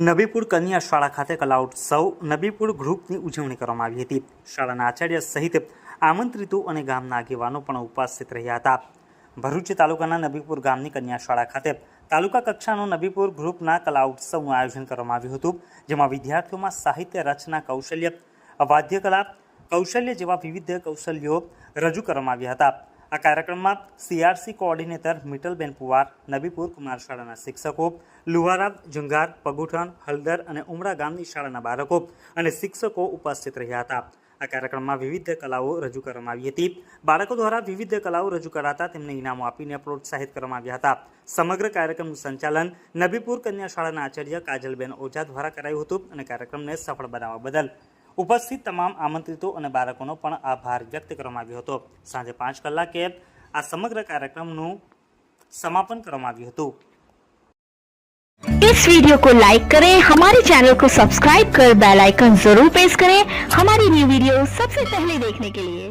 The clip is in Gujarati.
નબીપુર કન્યા શાળા ખાતે કલા ઉત્સવ નબીપુર ગ્રુપની ઉજવણી કરવામાં આવી હતી. શાળાના આચાર્ય સહિત આમંત્રિતો અને ગામના આગેવાનો પણ ઉપસ્થિત રહ્યા હતા. ભરૂચ તાલુકાના નબીપુર ગામની કન્યા શાળા ખાતે તાલુકા કક્ષાનો નબીપુર ગ્રુપના કલા ઉત્સવનું આયોજન કરવામાં આવ્યું હતું, જેમાં વિદ્યાર્થીઓમાં સાહિત્ય રચના, કૌશલ્ય, વાદ્યકલા, કૌશલ્ય જેવા વિવિધ કૌશલ્યો રજૂ કરવામાં આવ્યા હતા. આ કાર્યક્રમમાં સીઆરસી કોઓર્ડિનેટર મિટલબેન પુવાર નબીપુર કુમાર શાળાના શિક્ષકો લુહારા જંગાર, પગુઠણ, હલદર અને ઉમરા ગામની શાળાના બાળકો અને શિક્ષકો ઉપસ્થિત રહ્યા હતા. આ કાર્યક્રમમાં વિવિધ કલાઓ રજૂ કરવામાં આવી હતી. બાળકો દ્વારા વિવિધ કલાઓ રજૂ કરાતા તેમને ઇનામો આપીને પ્રોત્સાહિત કરવામાં આવ્યા હતા. સમગ્ર કાર્યક્રમનું સંચાલન નબીપુર કન્યા શાળાના આચાર્ય કાજલબેન ઓઝા દ્વારા કરાયું હતું અને કાર્યક્રમને સફળ બનાવવા બદલ ઉપસ્થિત તમામ આમંત્રિતો અને બાળકોનો પણ આભાર વ્યક્ત કરવામાં આવ્યો હતો સાંજે પાંચ કલાકે આ સમગ્ર કાર્યક્રમનું સમાપન કરવામાં આવ્યું હતું इस वीडियो को लाइक करें हमारे चैनल को सब्सक्राइब कर बेल आइकन जरूर प्रेस करें हमारी न्यू वीडियो सबसे पहले देखने के लिए